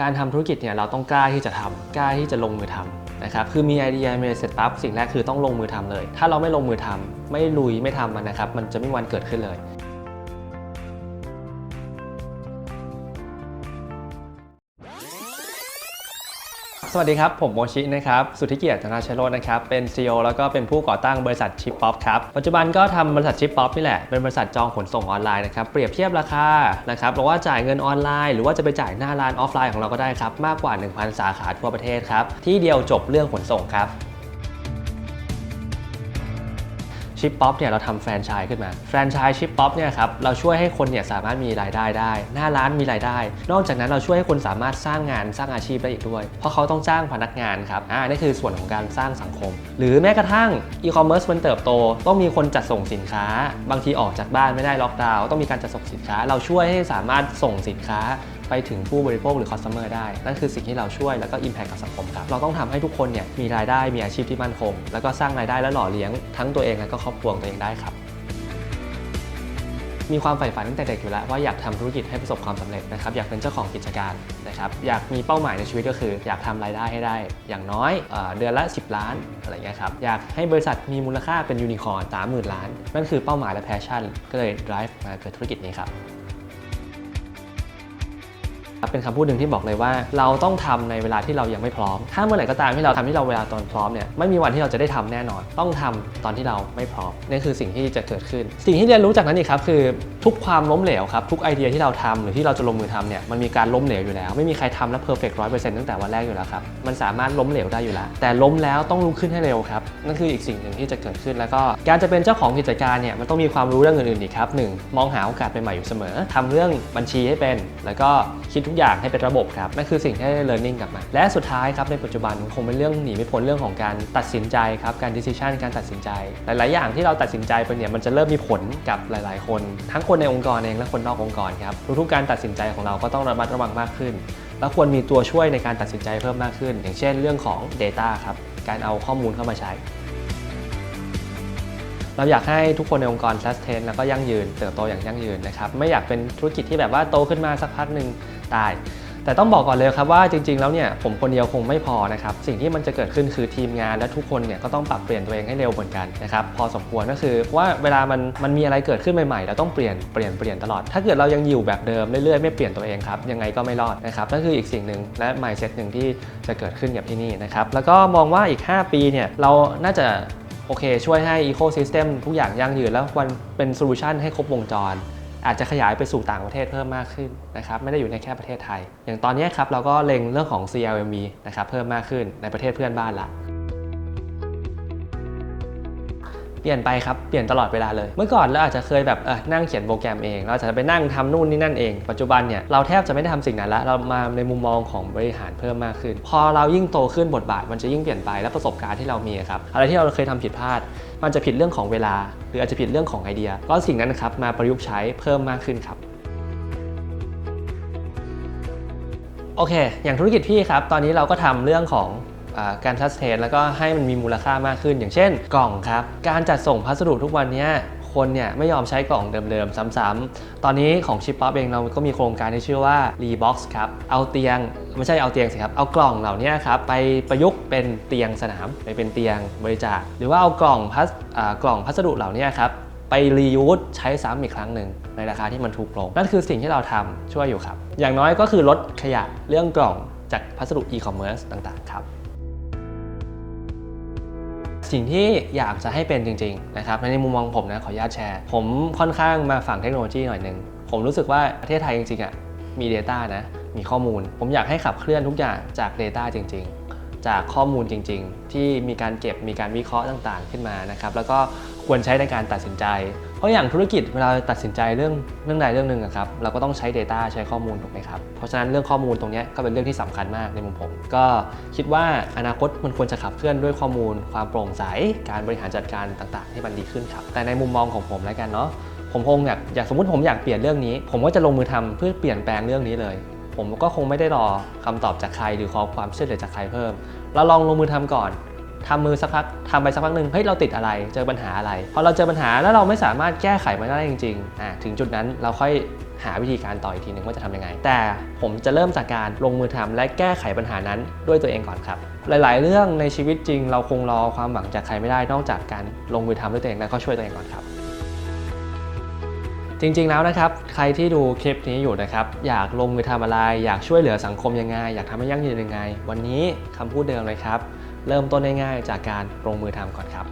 การทำธุรกิจเนี่ยเราต้องกล้าที่จะทำกล้าที่จะลงมือทำนะครับคือมีไอเดียมีเสร็จปั๊บสิ่งแรกคือต้องลงมือทำเลย ถ้าเราไม่ลงมือทำไม่ลุยไม่ทำมันนะครับ มันจะไม่มีวันเกิดขึ้นเลย สวัสดีครับ ผมโมชินะครับ สุทธิเกียรติธนาชัยโรจน์นะครับ เป็น CEO แล้วก็เป็นผู้ก่อตั้งบริษัทชิปป๊อปครับ ปัจจุบันก็ทำบริษัทชิปป๊อปนี่แหละ เป็นบริษัทจองขนส่งออนไลน์นะครับ เปรียบเทียบราคา นะครับหรือว่าจ่ายเงินออนไลน์ หรือว่าจะไปจ่ายหน้าร้านออฟไลน์ของเราก็ได้ครับ มากกว่า 1,000 สาขาทั่วประเทศครับ ที่เดียวจบเรื่องขนส่งครับ ชิปป๊อปเนี่ยเราทำแฟรนไชส์ขึ้นมาแฟรนไชส์ชิปป๊อปเนี่ยครับเราช่วยให้คนเนี่ยสามารถมีรายได้ได้ หน้าร้านมีรายได้ นอกจากนั้นเราช่วยให้คนสามารถสร้างงานสร้างอาชีพได้อีกด้วย เพราะเขาต้องจ้างพนักงานครับอ่านี่คือส่วนของการสร้างสังคม หรือแม้กระทั่งอีคอมเมิร์ซมันเติบโต ต้องมีคนจัดส่งสินค้า บางทีออกจากบ้านไม่ได้ล็อกดาวน์ต้องมีการจัดส่งสินค้า เราช่วยให้สามารถส่งสินค้า ไปถึงผู้บริโภคหรือ customer ได้ นั่นคือสิ่งที่เราช่วยแล้วก็ impact กับสังคมครับ เราต้องทำให้ทุกคนเนี่ยมีรายได้มีอาชีพที่มั่นคง แล้วก็สร้างรายได้และหล่อเลี้ยงทั้งตัวเองและก็ครอบครัวของตัวเองได้ครับมีความใฝ่ฝันตั้งแต่เด็กอยู่แล้วว่าอยากทำธุรกิจให้ประสบความสำเร็จนะครับอยากเป็นเจ้าของกิจการนะครับอยากมีเป้าหมายในชีวิตก็คือ อยากทำรายได้ให้ได้ อย่างน้อยเอเดือนละ 10 ล้านอะไรเงี้ยครับอยากให้บริษัทมีมูลค่าเป็นยูนิคอร์นสามหมื่นล้าน นั่นคือเป้าหมายและแพชชั่น ก็เลย drive มาเกิดธุรกิจนี้ครับ เป็นคำพูดหนึ่งที่บอกเลยว่าเราต้องทำในเวลาที่เรายังไม่พร้อม ถ้าเมื่อไหร่ก็ตามที่เราทำที่เราเวลาตอนพร้อมเนี่ยไม่มีวันที่เราจะได้ทำแน่นอน ต้องทำตอนที่เราไม่พร้อมนี่คือสิ่งที่จะเกิดขึ้น สิ่งที่เรียนรู้จากนั้นอีกครับคือทุกความล้มเหลวครับทุกไอเดียที่เราทำหรือที่เราจะลงมือทำเนี่ยมันมีการล้มเหลวอยู่แล้ว ไม่มีใครทำแล้วเพอร์เฟกต์ร้อยเปอร์เซ็นต์ตั้งแต่วันแรกอยู่แล้วครับมันสามารถล้มเหลวได้อยู่แล้ว แต่ล้มแล้วต้องลุกขึ้นให้เร็วครับนั่นคืออีกสิ่งหนึ่งที่จะเกิดขึ้นแล้วก็การจะเป็นเจ้าของกิจการเนี่ยมันต้องมีความรู้เรื่องอื่นๆอีกครับหนึ่งมองหาโอกาสใหม่ๆอยู่เสมอทำเรื่องบัญชีให้เป็น แล้วก็คิดทุกอย่างให้เป็นระบบครับนั่นคือสิ่งที่ได้ learning กลับมา และสุดท้ายครับในปัจจุบันคงเป็นเรื่องหนีไม่พ้นเรื่องของการตัดสินใจครับการ decision การตัดสินใจ หลาย ๆ อย่างที่เราตัดสินใจไปเนี่ยมันจะเริ่มมีผลกับหลาย ๆ คน ทั้งคนในองค์กรเองและคนนอกองค์กรครับทุกๆการตัดสินใจของเราก็ต้องระมัดระวังมากขึ้น และควรมีตัวช่วยในการตัดสินใจเพิ่มมากขึ้น อย่างเช่น เรื่องของ Data ครับการเอาข้อมูลเข้ามาใช้ เราอยากให้ทุกคนในองค์กร sustain แล้วก็ยั่งยืนเติบโตอย่างยั่งยืนนะครับไม่อยากเป็นธุรกิจที่แบบว่าโตขึ้นมาสักพักหนึ่งตาย แต่ต้องบอกก่อนเลยครับว่าจริง ๆ แล้วเนี่ยผมคนเดียวคงไม่พอนะครับสิ่งที่มันจะเกิดขึ้นคือทีมงานและทุกคนเนี่ยก็ต้องปรับเปลี่ยนตัวเองให้เร็วเหมือนกันนะครับพอสมควรก็คือว่าเวลามันมันมีอะไรเกิดขึ้นใหม่ๆเราต้องเปลี่ยนเปลี่ยนเปลี่ยนตลอด ถ้าเกิดเรายังอยู่แบบเดิมเรื่อยๆไม่เปลี่ยนตัวเองครับยังไงก็ไม่รอดนะครับนั่นคืออีกสิ่งหนึ่งและ mindset หนึ่งที่จะเกิดขึ้นกับที่นี่นะครับแล้วก็มองว่าอีก 5 ปีเนี่ยเราน่าจะ โอเค ช่วยให้ Ecosystem ทุกอย่างยั่งยืนแล้ววันเป็นโซลูชันให้ครบวงจร อาจจะขยายไปสู่ต่างประเทศเพิ่มมากขึ้นนะครับไม่ได้อยู่ในแค่ประเทศไทย อย่างตอนนี้ครับเราก็เล็งเรื่องของ CLMV นะครับเพิ่มมากขึ้นในประเทศเพื่อนบ้านละ เปลี่ยนไปครับ เปลี่ยนตลอดเวลาเลย เมื่อก่อนเราอาจจะเคยแบบเออนั่งเขียนโปรแกรมเอง เราอาจจะไปนั่งทำนู่นนี่นั่นเอง ปัจจุบันเนี่ยเราแทบจะไม่ได้ทำสิ่งนั้นละ เรามาในมุมมองของบริหารเพิ่มมากขึ้น พอเรายิ่งโตขึ้นบทบาท มันจะยิ่งเปลี่ยนไปและประสบการณ์ที่เรามีครับ อะไรที่เราเคยทำผิดพลาด มันจะผิดเรื่องของเวลา หรืออาจจะผิดเรื่องของไอเดีย ก็สิ่งนั้นนะครับมาประยุกต์ใช้เพิ่มมากขึ้นครับโอเค อย่างธุรกิจพี่ครับ ตอนนี้เราก็ทำเรื่องของ การทัสเทนแล้วก็ให้มันมีมูลค่ามากขึ้น อย่างเช่น กล่องครับ การจัดส่งพัสดุทุกวันนี้คนเนี่ยไม่ยอมใช้กล่องเดิมๆ ซ้ำๆ ตอนนี้ของชิปป๊อปเองเราก็มีโครงการที่ชื่อว่า Rebox ครับ เอาเตียงไม่ใช่เอาเตียงสิครับ เอากล่องเหล่านี้ครับไปประยุกต์เป็นเตียงสนามไปเป็นเตียงบริจาค หรือว่าเอากล่องพัสกล่องพัสดุเหล่านี้ครับไปรียูสใช้ซ้ำอีกครั้งหนึ่งในราคาที่มันถูกลง นั่นคือสิ่งที่เราทำช่วยอยู่ครับ อย่างน้อยก็คือลดขยะเรื่องกล่องจากพัสดุอีคอมเมิร์ซต่างๆครับ สิ่งที่อยากจะให้เป็นจริงๆนะครับในมุมมองผมนะขออนุญาตแชร์ ผมค่อนข้างมาฝั่งเทคโนโลยีหน่อยหนึ่งผมรู้สึกว่าประเทศไทยจริงๆอะมี Data นะมีข้อมูล ผมอยากให้ขับเคลื่อนทุกอย่างจาก Data จริง ๆ จากข้อมูลจริง ๆ ที่มีการเก็บมีการวิเคราะห์ต่างๆ ขึ้นมานะครับแล้วก็ควรใช้ในการตัดสินใจ เพราะอย่างธุรกิจเวลาตัดสินใจเรื่องเรื่องใดเรื่องหนึ่งครับเราก็ต้องใช้ Data ใช้ข้อมูลถูกไหมครับเพราะฉะนั้นเรื่องข้อมูลตรงนี้ก็เป็นเรื่องที่สำคัญมากในมุมผม ก็คิดว่าอนาคตมันควรจะขับเคลื่อนด้วยข้อมูล ความโปร่งใสการบริหารจัดการต่างๆ ให้มันดีขึ้นครับ แต่ในมุมมองของผมแล้วกันเนาะผมคงอยากอยากสมมติผมอยากเปลี่ยนเรื่องนี้ ผมก็จะลงมือทำเพื่อเปลี่ยนแปลงเรื่องนี้เลย ผมก็คงไม่ได้รอคำตอบจากใครหรือขอความช่วยเหลือจากใครเพิ่ม เราลองลงมือทำก่อน ทำมือสักพักทำไปสักพักหนึ่งเฮ้ยเราติดอะไร เจอปัญหาอะไร พอเราเจอปัญหาแล้วเราไม่สามารถแก้ไขมันได้จริงๆอะถึงจุดนั้นเราค่อยหาวิธีการต่ออีกทีหนึ่งว่าจะทำยังไง แต่ผมจะเริ่มจากการลงมือทำและแก้ไขปัญหานั้นด้วยตัวเองก่อนครับ หลาย ๆ เรื่องในชีวิตจริง เราคงรอความหวังจากใครไม่ได้นอกจากการลงมือทำด้วยตัวเองและก็ช่วยตัวเองก่อนครับจริง ๆ แล้วนะครับ ใครที่ดูคลิปนี้อยู่นะครับ อยากลงมือทำอะไร อยากช่วยเหลือสังคมยังไง อยากทำให้ยั่งยืนยังไง วันนี้คำพูดเดิมเลยครับ เริ่มต้นง่ายๆจากการลงมือทำก่อนครับ